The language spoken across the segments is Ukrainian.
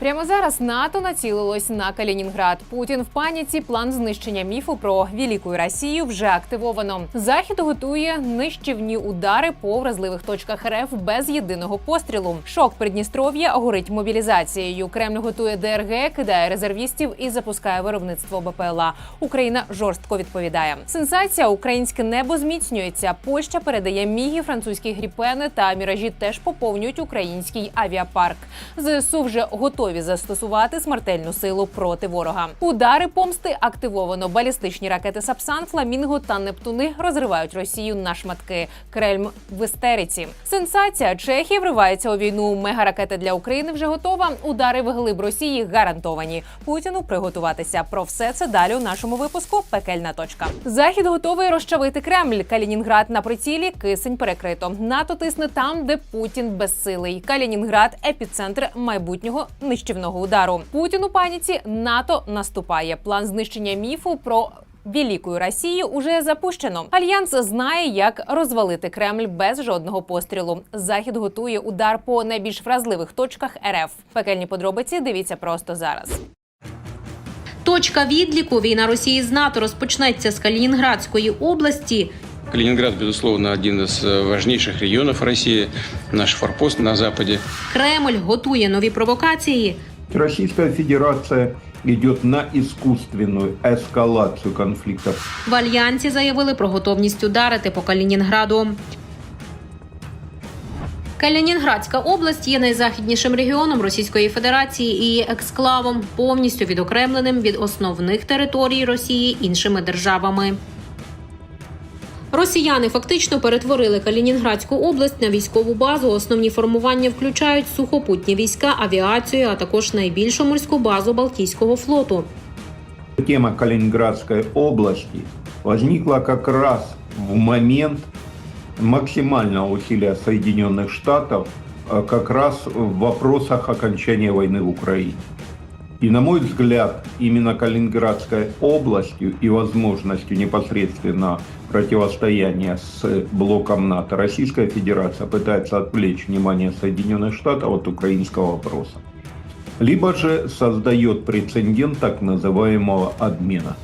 Прямо зараз НАТО націлилось на Калінінград. Путін в паніці. План знищення міфу про велику Росію вже активовано. Захід готує нищівні удари по вразливих точках РФ без єдиного пострілу. Шок Придністров'я горить мобілізацією. Кремль готує ДРГ, кидає резервістів і запускає виробництво БПЛА. Україна жорстко відповідає. Сенсація українське небо зміцнюється. Польща передає міги, французькі гріпени та міражі теж поповнюють український авіапарк. ЗСУ вже готові застосувати смертельну силу проти ворога. Удари помсти активовано. Балістичні ракети Сапсан, Фламінго та Нептуни розривають Росію на шматки. Крельм в істериці. Сенсація Чехія вривається у війну. Мегаракета для України вже готова. Удари в глиб Росії гарантовані. Путіну приготуватися. Про все це далі у нашому випуску. Пекельна точка. Захід готовий розчавити Кремль. Калінінград на прицілі, кисень перекрито. НАТО тисне там, де Путін безсилий. Калінінград епіцентр майбутнього нищівного удару. Путін у паніці НАТО наступає. План знищення міфу про. Великою Росію уже запущено. Альянс знає, як розвалити Кремль без жодного пострілу. Захід готує удар по найбільш вразливих точках РФ. Пекельні подробиці дивіться просто зараз. Точка відліку війна Росії з НАТО розпочнеться з Калінінградської області. Калининград, безусловно, один из э, важнейших регионов России, наш форпост на Западе. Кремль готує нові провокації. Российская Федерация идет на искусственную эскалацию конфликтов. В альянсі заявили про готовність ударити по Калінінграду. Калінінградська область є найзахіднішим регіоном Російської Федерації і є ексклавом, повністю відокремленим від основних територій Росії іншими державами. Росіяни фактично перетворили Калінінградську область на військову базу. Основні формування включають сухопутні війська, авіацію, а також найбільшу морську базу Балтійського флоту. Тема Калининградской области возникла как раз в момент максимального усилия Соединенных Штатов э, как раз в вопросах окончания войны в Украине. И, на мой взгляд, именно Калининградской областью и возможностью непосредственно противостояния с блоком НАТО Российская Федерация пытается отвлечь внимание Соединенных Штатов от украинского вопроса. Либо же создает прецедент так называемого обмена.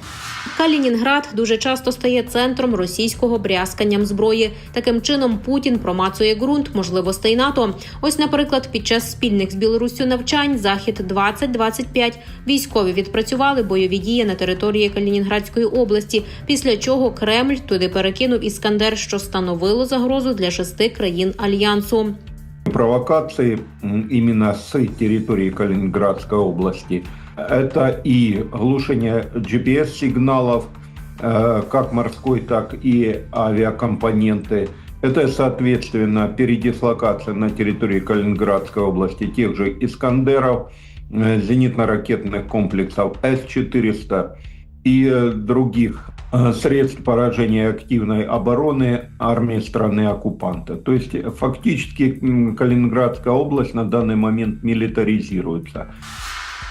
Калінінград дуже часто стає центром російського брязканням зброї. Таким чином Путін промацує ґрунт можливостей НАТО. Ось, наприклад, під час спільних з Білоруссю навчань захід 2025 військові відпрацювали бойові дії на території Калінінградської області. Після чого Кремль туди перекинув іскандер, що становило загрозу для шести країн альянсу. Провокации м, именно с территории Калининградской области – это и глушение GPS-сигналов, э, как морской, так и авиакомпоненты. Это, соответственно, передислокация на территории Калининградской области тех же «Искандеров», э, зенитно-ракетных комплексов С-400 и э, других средств поражения активной обороны армии страны-оккупанта. То есть фактически Калининградская область на данный момент милитаризируется.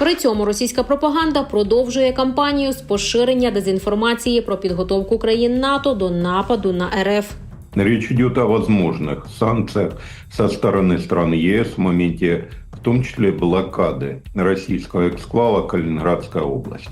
При цьому російська пропаганда продовжує кампанію з поширення дезінформації про підготовку країн НАТО до нападу на РФ. Речь идет о возможных санкциях со стороны стран ЕС в моменте, в том числе, блокады российского эксклава Калининградская область.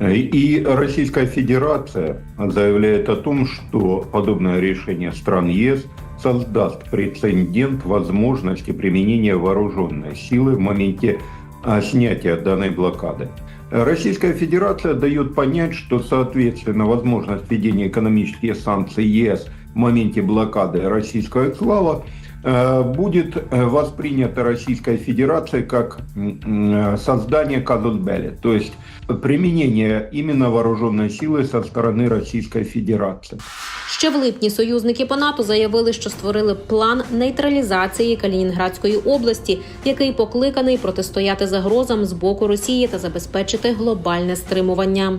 И Российская Федерация заявляет о том, что подобное решение стран ЕС создаст прецедент возможности применения вооруженной силы в моменте а, снятия данной блокады. Российская Федерация дает понять, что, соответственно, возможность введения экономических санкций ЕС в моменте блокады российского эксклава э, будет э, воспринято Российской Федерацией как создание казус белли, то есть применение именно вооруженной силы со стороны Российской Федерации. Ще в липні союзники по НАТО заявили, що створили план нейтралізації Калінінградської області, який покликаний протистояти загрозам з боку Росії та забезпечити глобальне стримування.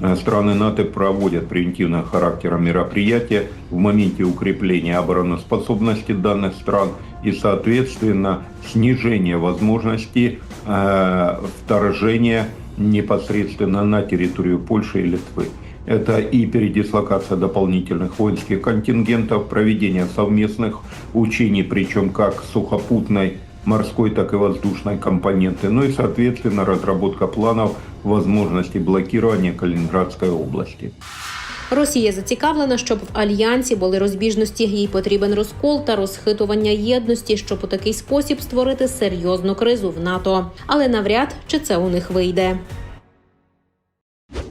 Э, Страны НАТО проводят превентивного характера мероприятия в моменте укрепления обороноспособности данных стран и, соответственно, снижения возможности э, вторжения непосредственно на территорию Польши и Литвы. Это и передислокация дополнительных воинских контингентов, проведение совместных учений, причем как сухопутной морской, так и воздушной компоненты, ну и, соответственно, разработка планов возможности блокирования Калининградской области. Росія зацікавлена, щоб в альянсі були розбіжності. Їй потрібен розкол та розхитування єдності, щоб у такий спосіб створити серйозну кризу в НАТО. Але навряд чи це у них вийде.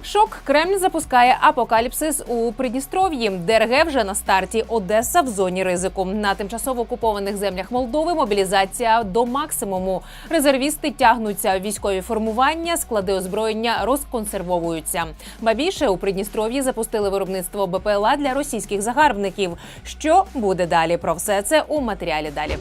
Шок Кремль запускає апокаліпсис у Придністров'ї. ДРГ вже на старті. Одеса в зоні ризику. На тимчасово окупованих землях Молдови мобілізація до максимуму. Резервісти тягнуться. Військові формування, склади озброєння розконсервовуються. Ба більше у Придністров'ї запустили виробництво БПЛА для російських загарбників. Що буде далі? Про все це у матеріалі далі.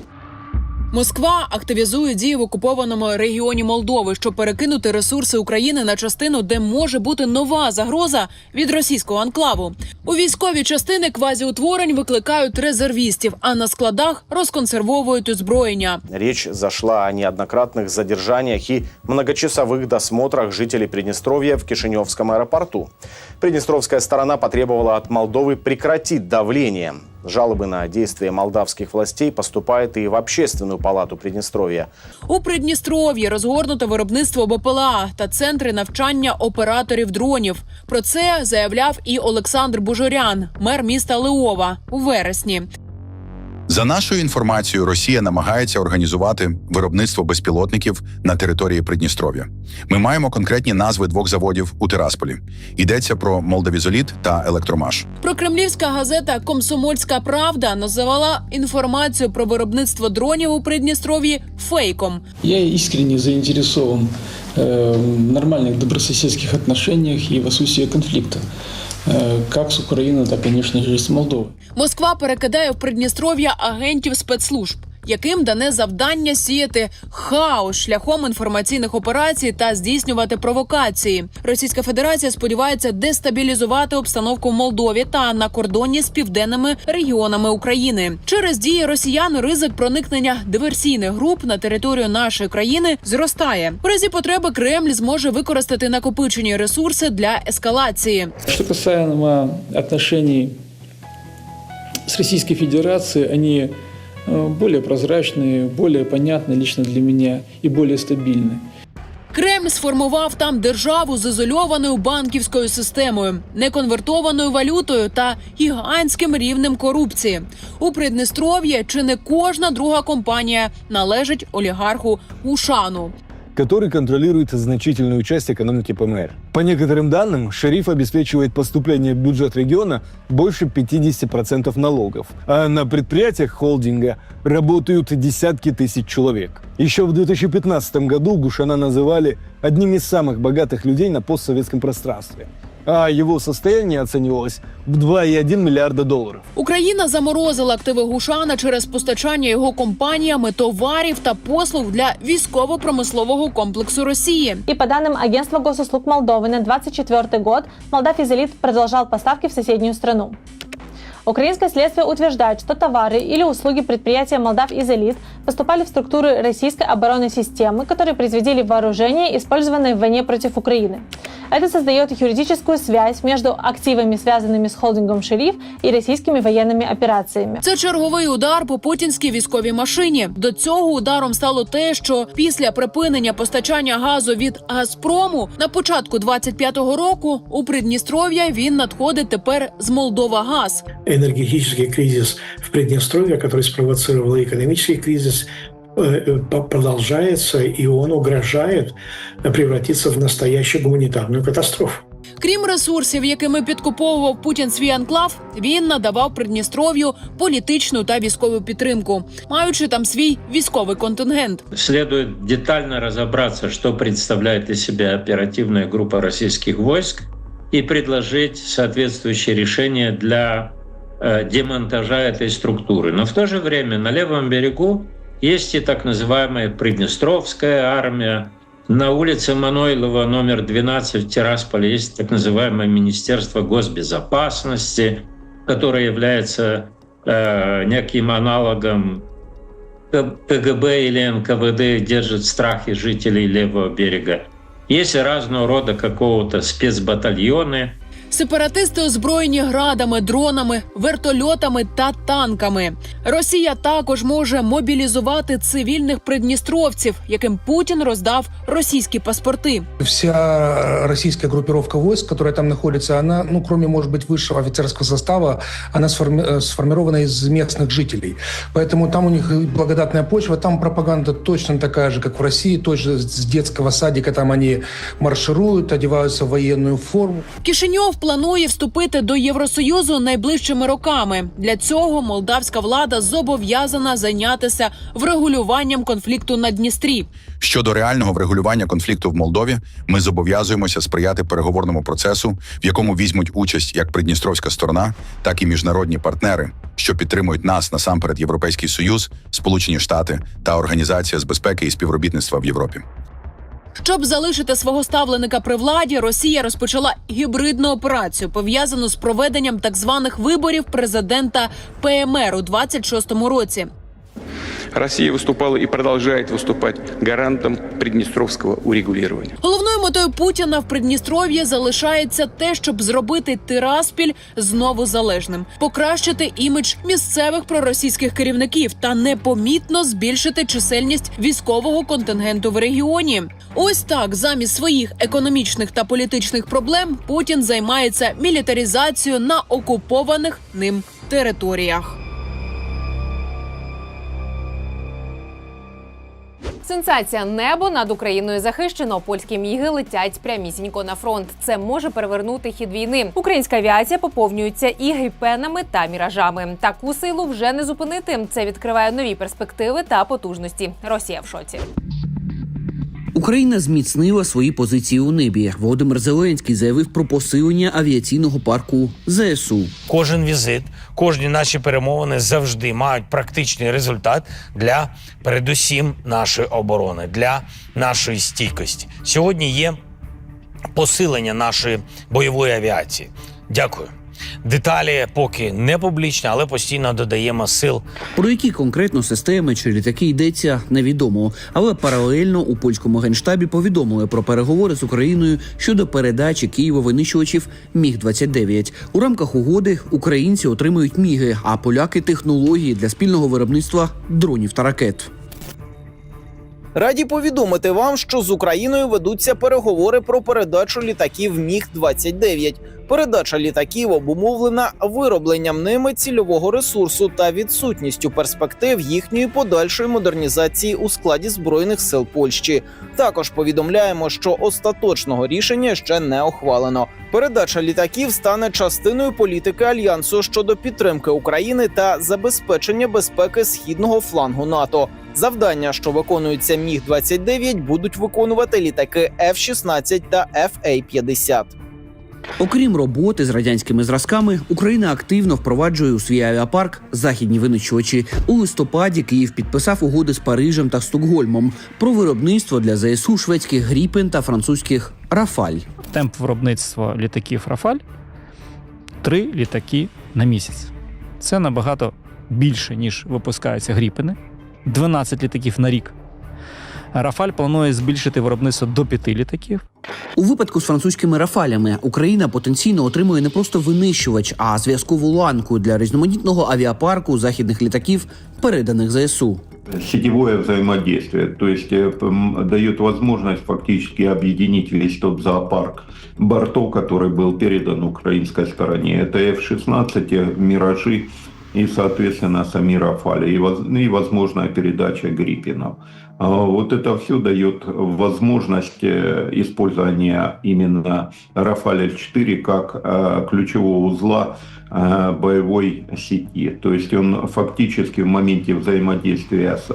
Москва активізує дії в окупованому регіоні Молдови, щоб перекинути ресурси України на частину, де може бути нова загроза від російського анклаву. У військові частини квазіутворень викликають резервістів, а на складах розконсервовують озброєння. Речь зашла о неоднократных задержаниях и многочасовых досмотрах жителей Приднестровья в Кишиневском аэропорту. Приднестровская сторона потребовала от Молдовы прекратить давление. Жалобы на действия молдавских властей поступают и в Общественную палату Приднестровья. У Придністров'ї розгорнуто виробництво БПЛА та центри навчання операторів дронів. Про це заявляв і Олександр Бужорян, мер міста Леова, у вересні. За нашою інформацією, Росія намагається організувати виробництво безпілотників на території Придністров'я. Ми маємо конкретні назви двох заводів у Тирасполі. Йдеться про Молдавізоліт та Електромаш. Прокремлівська газета Комсомольська Правда називала інформацію про виробництво дронів у Придністров'ї фейком. Я искренне заинтересован э, в нормальных добрососедских отношениях и в отсутствии конфликта. Э, з України, так, конечно же, Молдови, с Москва перекидає в Придністров'я агентів спецслужб, яким дане завдання сіяти хаос шляхом інформаційних операцій та здійснювати провокації. Російська Федерація сподівається дестабілізувати обстановку в Молдові та на кордоні з південними регіонами України. Через дії росіян ризик проникнення диверсійних груп на територію нашої країни зростає. В разі потреби Кремль зможе використати накопичені ресурси для ескалації. Что касаемо отношений с Российской Федерацией, они э, более прозрачные, более понятны лично для меня и более стабильны. Кремль сформував там державу з ізольованою банківською системою, неконвертованою валютою та гігантським рівнем корупції. У Придністров'ї чи не кожна друга компанія належить олігарху Ушану. Который контролирует значительную часть экономики ПМР. По некоторым данным, шериф обеспечивает поступление в бюджет региона больше 50% налогов, а на предприятиях холдинга работают десятки тысяч человек. Еще в 2015 году Гушана называли одним из самых богатых людей на постсоветском пространстве, а его состояние оценивалось в 2,1 миллиарда долларов. Україна заморозила активи Гушана через постачання його компаніями товарів та послуг для військово-промислового комплексу Росії. И по данным Агентства госуслуг Молдовы на 24 год Молдавизолит продолжал поставки в соседнюю страну. Украинское следствие утверждает, что товары или услуги предприятия Молдав Изолит поступали в структуры российской оборонной системы, которые производили вооружение, использованное в войне против Украины. Это создает юридическую связь между активами, связанными с холдингом «Шериф» и российскими военными операциями. Це черговий удар по путінській військовій машині. До цього ударом стало те, що після припинення постачання газу від Газпрому на початку 25-го року у Придністров'я він надходить тепер з Молдова Газ. энергетический кризис в Приднестровье, который спровоцировал и экономический кризис, э, э, продолжается, и он угрожает превратиться в настоящую гуманитарную катастрофу. Крім ресурсів, якими підкуповував Путін свій анклав, він надавав Придністров'ю політичну та військову підтримку, маючи там свій військовий контингент. Следует детально разобраться, что представляет из себя оперативная группа российских войск и предложить соответствующие решения для э, демонтажа этой структуры. Но в то же время на левом берегу есть и так называемая Приднестровская армия. На улице Манойлова номер 12 в Тирасполе есть так называемое Министерство госбезопасности, которое является э, неким аналогом КГБ или НКВД держит в страхе жителей левого берега. Есть разного рода какого-то спецбатальоны, Сепаратисти озброєні градами, дронами, вертольотами та танками. Росія також може мобілізувати цивільних придністровців, яким Путін роздав російські паспорти. Вся российская группировка войск, которая там находится, она, ну, кроме, может быть, высшего офицерского состава, она сформи- э, сформирована из местных жителей. Поэтому там у них и благодатная почва, там пропаганда точно такая же, как в России, точно с детского садика там они маршируют, одеваются в военную форму. Кишиньов планує вступити до Євросоюзу найближчими роками. Для цього молдавська влада зобов'язана зайнятися врегулюванням конфлікту на Дністрі. Щодо реального врегулювання конфлікту в Молдові, ми зобов'язуємося сприяти переговорному процесу, в якому візьмуть участь як придністровська сторона, так і міжнародні партнери, що підтримують нас насамперед Європейський Союз, Сполучені Штати та Організація з безпеки і співробітництва в Європі. Щоб залишити свого ставленика при владі, Росія розпочала гібридну операцію, пов'язану з проведенням так званих виборів президента ПМР у 26-му році. Россия выступала и продолжает выступать гарантом приднестровского урегулирования. Головною метою Путіна в Придністров'ї залишається те, щоб зробити Тираспіль знову залежним, покращити імідж місцевих проросійських керівників та непомітно збільшити чисельність військового контингенту в регіоні. Ось так, замість своїх економічних та політичних проблем, Путін займається мілітарізацією на окупованих ним територіях. Сенсація небо над Україною захищено. Польські міги летять прямісінько на фронт. Це може перевернути хід війни. Українська авіація поповнюється і гейпенами та міражами. Таку силу вже не зупинити. Це відкриває нові перспективи та потужності. Росія в шоці. Україна зміцнила свої позиції у небі. Володимир Зеленський заявив про посилення авіаційного парку ЗСУ. Кожен візит, кожні наші перемовини завжди мають практичний результат для передусім нашої оборони, для нашої стійкості. Сьогодні є посилення нашої бойової авіації. Дякую. Деталі поки не публічні, але постійно додаємо сил Про які конкретно системи чи літаки йдеться, невідомо. Але паралельно у польському генштабі повідомили про переговори з Україною щодо передачі Києва винищувачів Міг 29 У рамках угоди українці отримують міги, а поляки технології для спільного виробництва дронів та ракет. Раді повідомити вам, що з Україною ведуться переговори про передачу літаків Міг 29 Передача літаків обумовлена виробленням ними цільового ресурсу та відсутністю перспектив їхньої подальшої модернізації у складі збройних сил Польщі. Також повідомляємо, що остаточного рішення ще не ухвалено. Передача літаків стане частиною політики альянсу щодо підтримки України та забезпечення безпеки східного флангу НАТО. Завдання, що виконуються Міг 29 будуть виконувати літаки F-16 та FA-50. Окрім роботи з радянськими зразками, Україна активно впроваджує у свій авіапарк західні винищувачі. У листопаді Київ підписав угоди з Парижем та Стокгольмом про виробництво для ЗСУ шведських гріпен та французьких Рафаль. Темп виробництва літаків Рафаль три літаки на місяць. Це набагато більше, ніж випускаються гріпени. 12 літаків на рік. Рафаль планує збільшити виробництво до п'яти літаків. У випадку з французькими рафалями Україна потенційно отримує не просто винищувач, а зв'язкову ланку для різноманітного авіапарку західних літаків, переданих ЗСУ. Сетевое взаимодействие, то есть э, м, дает возможность фактически объединить весь тот зоопарк бортов, который был передан украинской стороне. Это F-16, «Миражи» и, соответственно, сами «Рафали», и, воз- ну, и возможная передача «Гриппинов». А Вот это все дает возможность э, использования именно «Рафаля-4» как э, ключевого узла э, боевой сети. То есть он фактически в моменте взаимодействия с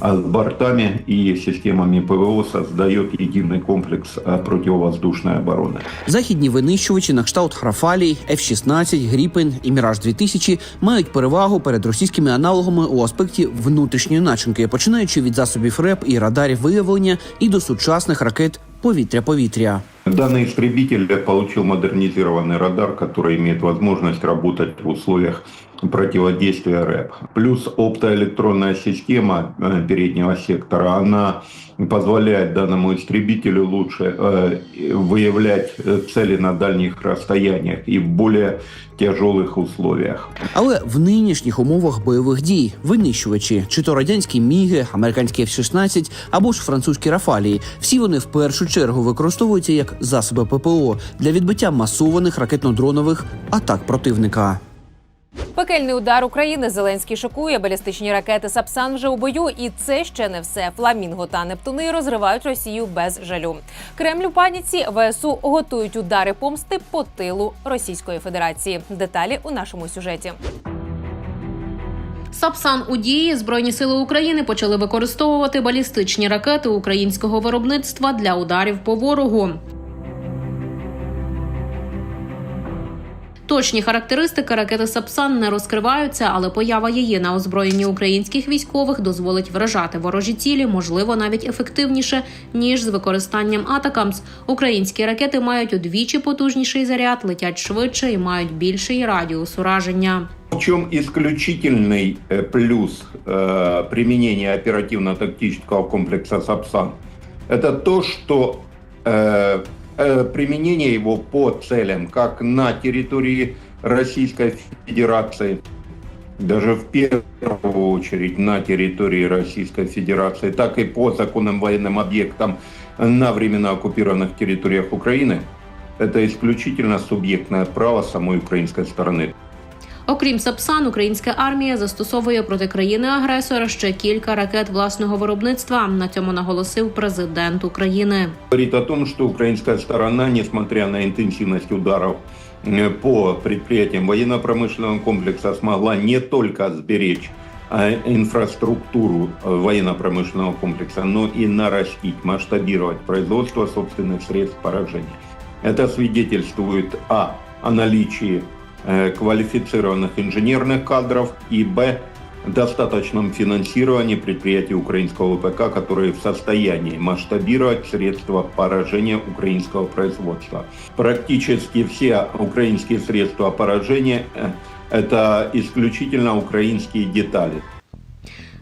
с бортами и системами ПВО создает единый комплекс э, противовоздушной обороны. Західні винищувачі на кшталт Рафалі, F-16, Гріпен і Міраж 2000 мають перевагу перед російськими аналогами у аспекті внутрішньої начинки, починаючи від засобів РЕП і радарів виявлення і до сучасних ракет повітря-повітря. Данный истребитель получил модернизированный радар, который имеет возможность работать в условиях противодействия РЭП. Плюс оптоэлектронная система э, переднего сектора, она позволяет данному истребителю лучше э, выявлять э, цели на дальних расстояниях и в более тяжелых условиях. Але в нинішніх умовах бойових дій винищувачі, чи то радянські міги, американські F-16 або ж французькі рафалії, всі вони в першу чергу використовуються як засоби ППО для відбиття масованих ракетно-дронових атак противника. Пекельний удар України Зеленський шокує. Балістичні ракети Сапсан вже у бою, і це ще не все. Фламінго та Нептуни розривають Росію без жалю. Кремль у паніці ВСУ готують удари помсти по тилу Російської Федерації. Деталі у нашому сюжеті. Сапсан у дії збройні сили України почали використовувати балістичні ракети українського виробництва для ударів по ворогу. Точні характеристики ракети Сапсан не розкриваються, але поява її на озброєнні українських військових дозволить вражати ворожі цілі, можливо, навіть ефективніше ніж з використанням атакамс. Українські ракети мають удвічі потужніший заряд, летять швидше і мають більший радіус ураження. В чем исключительный э, плюс э, применения оперативно-тактического комплекса «Сапсан»? Это то, что э, э, применение его по целям как на территории Российской Федерации, даже в первую очередь на территории Российской Федерации, так и по законным военным объектам на временно оккупированных территориях Украины, это исключительно субъектное право самой украинской стороны. Окрім Сапсан, українська армія застосовує проти країни-агресора ще кілька ракет власного виробництва. На цьому наголосив президент України. говорит о том, что украинская сторона, несмотря на интенсивность ударов э, по предприятиям военно-промышленного комплекса, смогла не только сберечь а, инфраструктуру э, военно-промышленного комплекса, но и нарастить, масштабировать производство собственных средств поражения. Это свидетельствует о, о наличии э, квалифицированных инженерных кадров и б достаточном финансировании предприятий украинского ВПК, которые в состоянии масштабировать средства поражения украинского производства. Практически все украинские средства поражения э, – это исключительно украинские детали.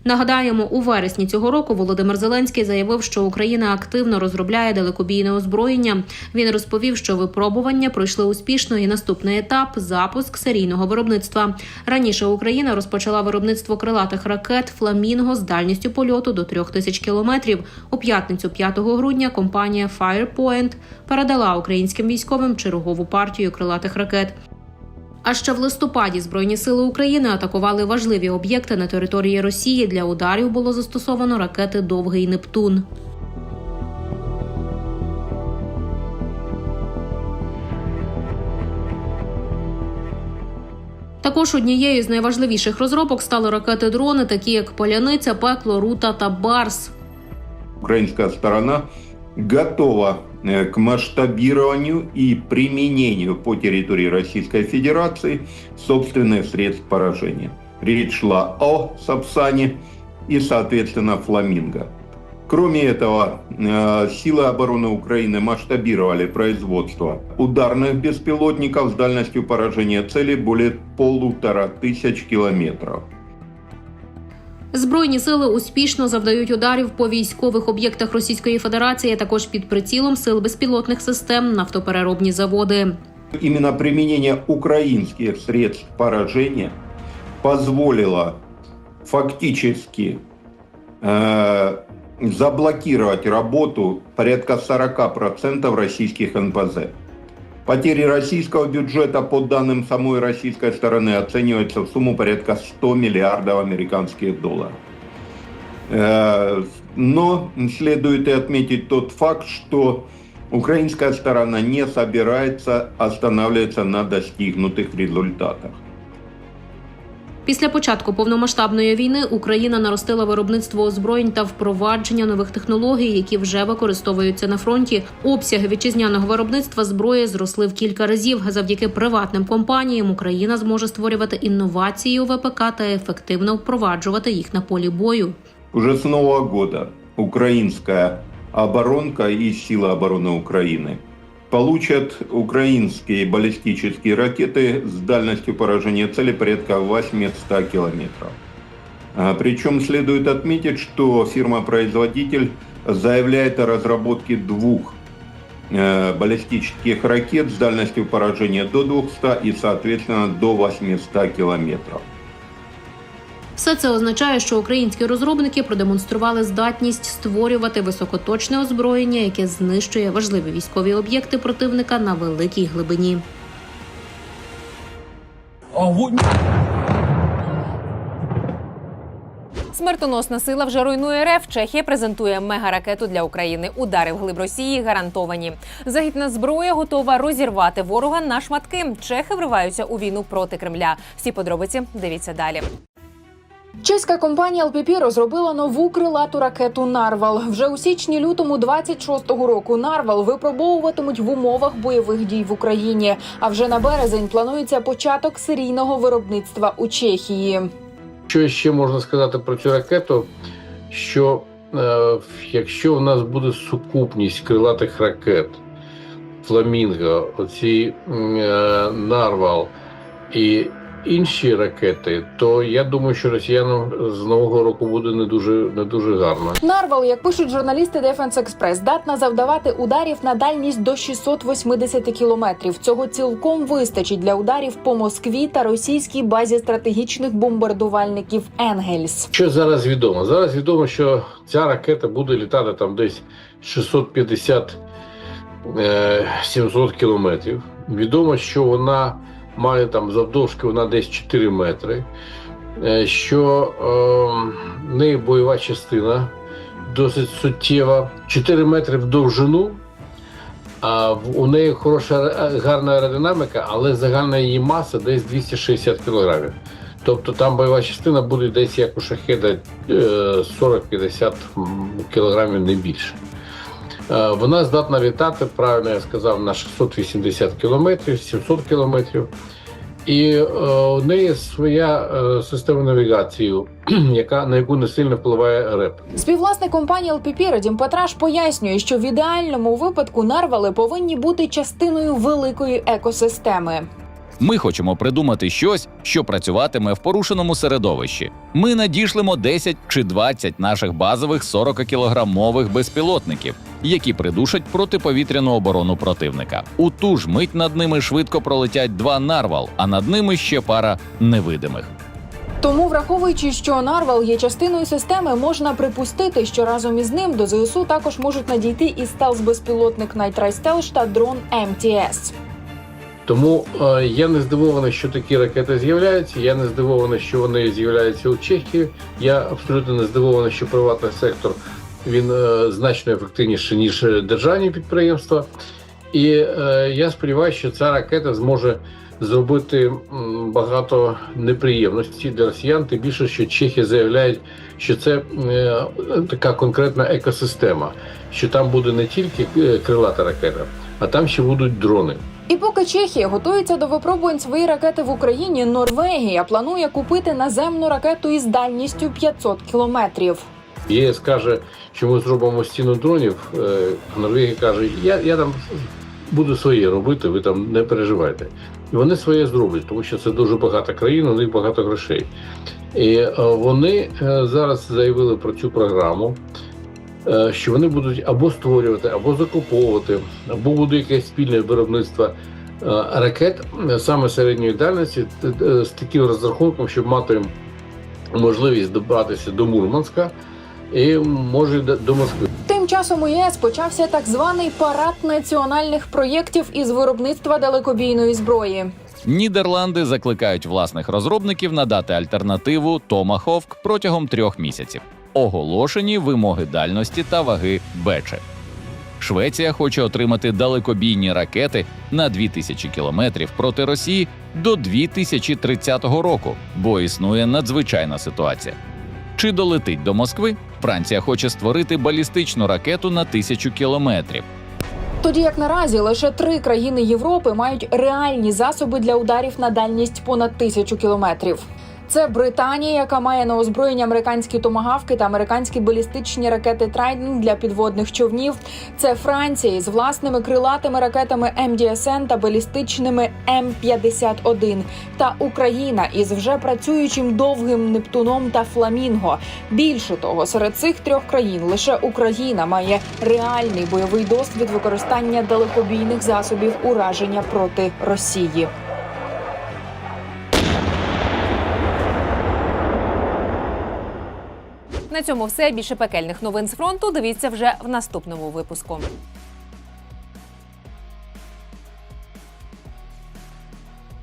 Нагадаємо, у вересні цього року Володимир Зеленський заявив, що Україна активно розробляє далекобійне озброєння. Він розповів, що випробування пройшли успішно, і наступний етап запуск серійного виробництва. Раніше Україна розпочала виробництво крилатих ракет Фламінго з дальністю польоту до трьох тисяч кілометрів. У п'ятницю, 5 грудня, компанія Firepoint передала українським військовим чергову партію крилатих ракет. А ще в листопаді Збройні сили України атакували важливі об'єкти на території Росії. Для ударів було застосовано ракети Довгий Нептун. Також однією з найважливіших розробок стали ракети-дрони, такі як Поляниця, Пекло, Рута та Барс. Украинская сторона готова к масштабированию и применению по территории Российской Федерации собственных средств поражения. Речь шла о Сапсане и, соответственно, Фламинго. Кроме этого, э, силы обороны Украины масштабировали производство ударных беспилотников с дальностью поражения цели более полутора тысяч километров. Збройні сили успішно завдають ударів по військових об'єктах Російської Федерації, а також під прицілом сил безпілотних систем нафтопереробні заводи. Именно применение украинских средств поражения позволило фактически э, заблокировать работу порядка 40% российских НПЗ. Потери российского бюджета, по данным самой российской стороны, оцениваются в сумму порядка 100 миллиардов американских долларов. Э, Но следует и отметить тот факт, что украинская сторона не собирается останавливаться на достигнутых результатах. Після початку повномасштабної війни Україна наростила виробництво озброєнь та впровадження нових технологій, які вже використовуються на фронті. Обсяги вітчизняного виробництва зброї зросли в кілька разів. Завдяки приватним компаніям Україна зможе створювати інновації у ВПК та ефективно впроваджувати їх на полі бою. Уже с Нового года украинская оборонка и силы обороны Украины Получат украинские баллистические ракеты с дальностью поражения цели порядка 800 километров. А, Причем следует отметить, что фирма-производитель заявляет о разработке двух э, баллистических ракет с дальностью поражения до 200 и, соответственно, до 800 километров. Все це означає, що українські розробники продемонстрували здатність створювати високоточне озброєння, яке знищує важливі військові об'єкти противника на великій глибині. Смертоносна сила вже руйнує РФ. Чехія презентує мегаракету для України. Удари в глиб Росії гарантовані. Західна зброя готова розірвати ворога на шматки. Чехи вриваються у війну проти Кремля. Всі подробиці дивіться далі. Чеська компанія LPP розробила нову крилату ракету Нарвал. Вже у січні-лютому 26-го року Нарвал випробовуватимуть в умовах бойових дій в Україні. А вже на березень планується початок серійного виробництва у Чехії. Що ще можна сказати про цю ракету? Що е, якщо в нас буде сукупність крилатих ракет, Фламінго, оці е, Нарвал і інші ракети, то я думаю, що росіянам з нового року буде не дуже не дуже гарно. Нарвал, як пишуть журналісти Defense Express, здатна завдавати ударів на дальність до 680 кілометрів. Цього цілком вистачить для ударів по Москві та російській базі стратегічних бомбардувальників Енгельс. Що зараз відомо? Зараз відомо, що ця ракета буде літати там десь 650 е, 700 кілометрів. Відомо, що вона має там завдовжки вона десь 4 метри, е, що е, неї бойова частина досить суттєва, 4 метри в довжину. А у неї хороша е, гарна аеродинаміка, але загальна її маса десь 260 кілограмів. Тобто там бойова частина буде десь як у шахеда е, 40-50 кілограмів не більше. Е, Вона здатна літати, правильно я сказав, на 680 кілометрів, 700 кілометрів. І е, у неї своя е, система навігації, яка, на яку не сильно впливає РЕП. Співвласник компанії LPP Радім Петраш пояснює, що в ідеальному випадку нарвали повинні бути частиною великої екосистеми. Ми хочемо придумати щось, що працюватиме в порушеному середовищі. Ми надішлемо 10 чи 20 наших базових 40-кілограмових безпілотників, які придушать протиповітряну оборону противника. У ту ж мить над ними швидко пролетять два нарвал, а над ними ще пара невидимих. Тому, враховуючи, що нарвал є частиною системи, можна припустити, що разом із ним до ЗСУ також можуть надійти і стелс-безпілотник Night та дрон МТС. Тому е, я не здивований, що такі ракети з'являються. Я не здивований, що вони з'являються у Чехії. Я абсолютно не здивований, що приватний сектор він е, значно ефективніший ніж державні підприємства. І е, я сподіваюся, що ця ракета зможе зробити багато неприємностей для росіян. Тим більше, що Чехи заявляють, що це е, така конкретна екосистема, що там буде не тільки е, крилата ракета, а там ще будуть дрони. І поки Чехія готується до випробувань своєї ракети в Україні, Норвегія планує купити наземну ракету із дальністю 500 кілометрів. ЄС каже, що ми зробимо стіну дронів. е, Норвегія каже, я, я там буду своє робити, ви там не переживайте. І вони своє зроблять, тому що це дуже багата країна, у них багато грошей. І е, вони е, зараз заявили про цю програму, що вони будуть або створювати, або закуповувати, або буде якесь спільне виробництво е, ракет е, саме середньої дальності з таким розрахунком, щоб мати можливість добратися до Мурманська і може до до Москви. Тим часом у ЄС почався так званий парад національних проєктів із виробництва далекобійної зброї. Нідерланди закликають власних розробників надати альтернативу Томаховк протягом трьох місяців. Оголошені вимоги дальності та ваги Бече. Швеція хоче отримати далекобійні ракети на 2000 кілометрів проти Росії до 2030 року, бо існує надзвичайна ситуація. Чи долетить до Москви? Франція хоче створити балістичну ракету на тисячу кілометрів. Тоді як наразі лише три країни Європи мають реальні засоби для ударів на дальність понад тисячу кілометрів. Це Британія, яка має на озброєнні американські томагавки та американські балістичні ракети Трайден для підводних човнів. Це Франція із власними крилатими ракетами МДСН та балістичними М-51. Та Україна із вже працюючим довгим Нептуном та Фламінго. Більше того, серед цих трьох країн лише Україна має реальний бойовий досвід використання далекобійних засобів ураження проти Росії. На цьому все більше пекельних новин з фронту. Дивіться вже в наступному випуску.